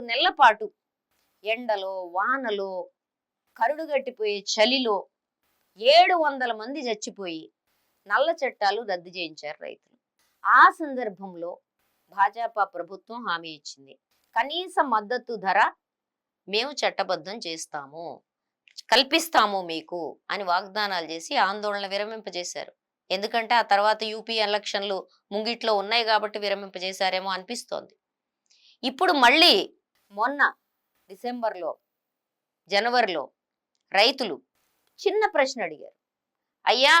నాలుగు నెలల పాటు ఎండలో వానలో కరుడుగట్టిపోయే చలిలో ఏడు వందల మంది చచ్చిపోయి నల్ల చట్టాలు రద్దు చేయించారు రైతులు. ఆ సందర్భంలో భాజపా ప్రభుత్వం హామీ ఇచ్చింది. కనీస మద్దతు ధర మేము చట్టబద్ధం చేస్తాము కల్పిస్తాము మీకు అని వాగ్దానాలు చేసి ఆందోళన విరమింపజేశారు. ఎందుకంటే ఆ తర్వాత యూపీ ఎలక్షన్లు ముంగిట్లో ఉన్నాయి కాబట్టి విరమింపజేశారేమో అనిపిస్తోంది. ఇప్పుడు మళ్ళీ మొన్న డిసెంబర్లో జనవరిలో రైతులు చిన్న ప్రశ్న అడిగారు. అయ్యా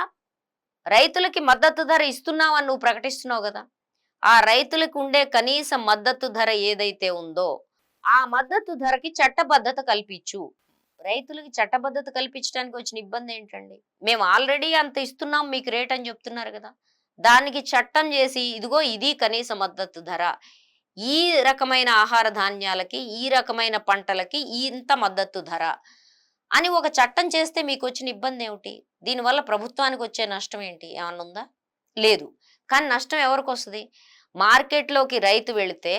రైతులకి మద్దతు ధర ఇస్తున్నావని నువ్వు ప్రకటిస్తున్నావు కదా. ఆ రైతులకు ఉండే కనీస మద్దతు ధర ఏదైతే ఉందో ఆ మద్దతు ధరకి చట్టబద్ధత కల్పించు. రైతులకి చట్టబద్ధత కల్పించడానికి వచ్చిన ఇబ్బంది ఏంటండి? మేము ఆల్రెడీ అంత ఇస్తున్నాం మీకు రేట్ అని చెప్తున్నారు కదా. దానికి చట్టం చేసి ఇదిగో ఇది కనీస మద్దతు ధర ఈ రకమైన ఆహార ధాన్యాలకి ఈ రకమైన పంటలకి ఇంత మద్దతు ధర అని ఒక చట్టం చేస్తే మీకు వచ్చిన ఇబ్బంది ఏమిటి దీనివల్ల ప్రభుత్వానికి వచ్చే నష్టం ఏంటి ఏమన్నా ఉందా? లేదు. కానీ నష్టం ఎవరికి వస్తుంది మార్కెట్లోకి రైతు వెళితే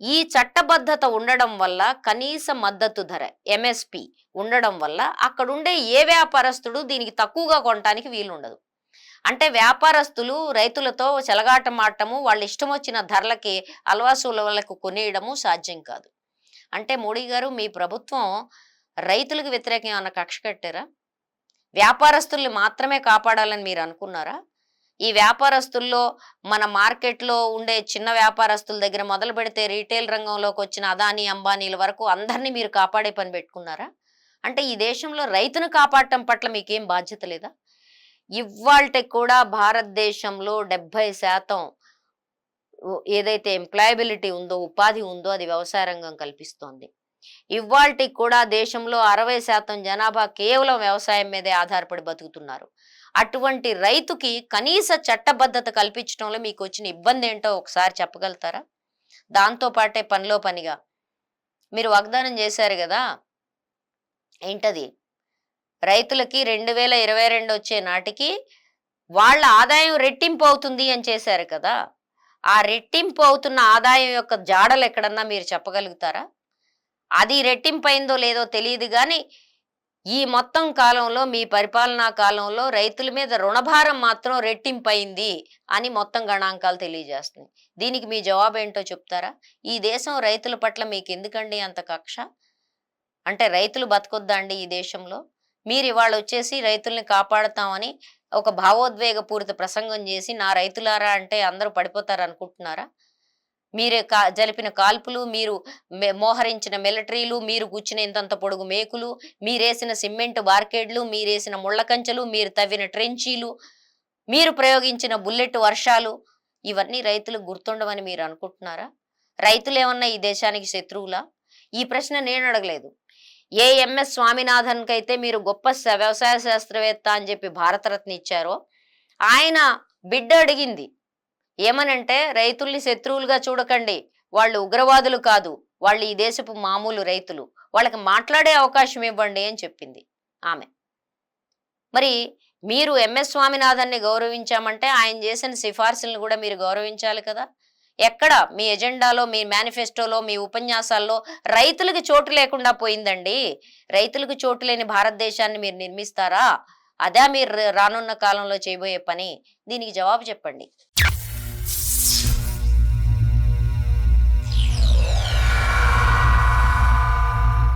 ఈ చట్టబద్ధత ఉండడం వల్ల కనీస మద్దతు ధర ఎంఎస్పి ఉండడం వల్ల అక్కడ ఉండే ఏ వ్యాపారస్తుడు దీనికి తక్కువగా కొనడానికి వీలుండదు. అంటే వ్యాపారస్తులు రైతులతో చెలగాటమాటము వాళ్ళ ఇష్టం వచ్చిన ధరలకి అలవాసులకు కొనేయడము సాధ్యం కాదు. అంటే మోడీ గారు మీ ప్రభుత్వం రైతులకు వ్యతిరేకం ఏమన్నా కక్ష కట్టారా? వ్యాపారస్తుల్ని మాత్రమే కాపాడాలని మీరు అనుకున్నారా? ఈ వ్యాపారస్తుల్లో మన మార్కెట్లో ఉండే చిన్న వ్యాపారస్తుల దగ్గర మొదలు పెడితే రీటైల్ రంగంలోకి వచ్చిన అదానీ అంబానీల వరకు అందరినీ మీరు కాపాడే పని పెట్టుకున్నారా? అంటే ఈ దేశంలో రైతును కాపాడటం పట్ల మీకేం బాధ్యత లేదా? ఇవాళ కూడా భారతదేశంలో డెబ్బై శాతం ఏదైతే ఎంప్లాయబిలిటీ ఉందో ఉపాధి ఉందో అది వ్యవసాయ రంగం కల్పిస్తోంది. ఇవాల్టి కూడా దేశంలో అరవై శాతం జనాభా కేవలం వ్యవసాయం మీదే ఆధారపడి బతుకుతున్నారు. అటువంటి రైతుకి కనీస చట్టబద్ధత కల్పించడంలో మీకు వచ్చిన ఇబ్బంది ఏంటో ఒకసారి చెప్పగలుగుతారా? దాంతో పాటే పనిలో పనిగా. మీరు వాగ్దానం చేశారు కదా? ఏంటది? రైతులకి రెండు వేల ఇరవై రెండు వచ్చే నాటికి వాళ్ళ ఆదాయం రెట్టింపు అవుతుంది అని చేశారు కదా. ఆ రెట్టింపు అవుతున్న ఆదాయం యొక్క జాడలు ఎక్కడన్నా మీరు చెప్పగలుగుతారా? అది రెట్టింపు అయిందో లేదో తెలియదు కానీ ఈ మొత్తం కాలంలో మీ పరిపాలనా కాలంలో రైతుల మీద రుణభారం మాత్రం రెట్టింపైంది అని మొత్తం గణాంకాలు తెలియజేస్తున్నాయి. దీనికి మీ జవాబు ఏంటో చెప్తారా? ఈ దేశం రైతుల పట్ల మీకు ఎందుకండి అంత కక్ష? అంటే రైతులు బతకొద్దా అండి ఈ దేశంలో? మీరు ఇవాళ వచ్చేసి రైతుల్ని కాపాడతామని ఒక భావోద్వేగపూరిత ప్రసంగం చేసి నా రైతులారా అంటే అందరూ పడిపోతారు అనుకుంటున్నారా మీరే కా జరిపిన కాల్పులు మీరు మె- మోహరించిన మిలిటరీలు మీరు కూర్చున్న ఇంతంత పొడుగు మేకులు మీరేసిన సిమెంట్ బార్కేడ్లు మీరేసిన ముళ్ళ కంచెలు మీరు తవ్విన ట్రెంచీలు మీరు ప్రయోగించిన బుల్లెట్ వర్షాలు ఇవన్నీ రైతులకు గుర్తుండవని మీరు అనుకుంటున్నారా? రైతులు ఏమన్నా ఈ దేశానికి శత్రువులా? ఈ ప్రశ్న నేను అడగలేదు. ఏ ఎంఎస్ స్వామినాథన్కి అయితే మీరు గొప్ప వ్యవసాయ శాస్త్రవేత్త అని చెప్పి భారతరత్న ఇచ్చారో. ఆయన బిడ్డ అడిగింది ఏమనంటే రైతుల్ని శత్రువులుగా చూడకండి వాళ్ళు ఉగ్రవాదులు కాదు వాళ్ళు ఈ దేశపు మామూలు రైతులు వాళ్ళకి మాట్లాడే అవకాశం ఇవ్వండి అని చెప్పింది ఆమె. మరి మీరు ఎంఎస్ స్వామినాథన్ని గౌరవించామంటే ఆయన చేసిన సిఫార్సులను కూడా మీరు గౌరవించాలి కదా. ఎక్కడ మీ ఎజెండాలో మీ మేనిఫెస్టోలో మీ ఉపన్యాసాల్లో రైతులకు చోటు లేకుండా పోయిందండి. రైతులకు చోటు లేని భారతదేశాన్ని మీరు నిర్మిస్తారా? అదే మీరు రానున్న కాలంలో చేయబోయే పని. దీనికి జవాబు చెప్పండి.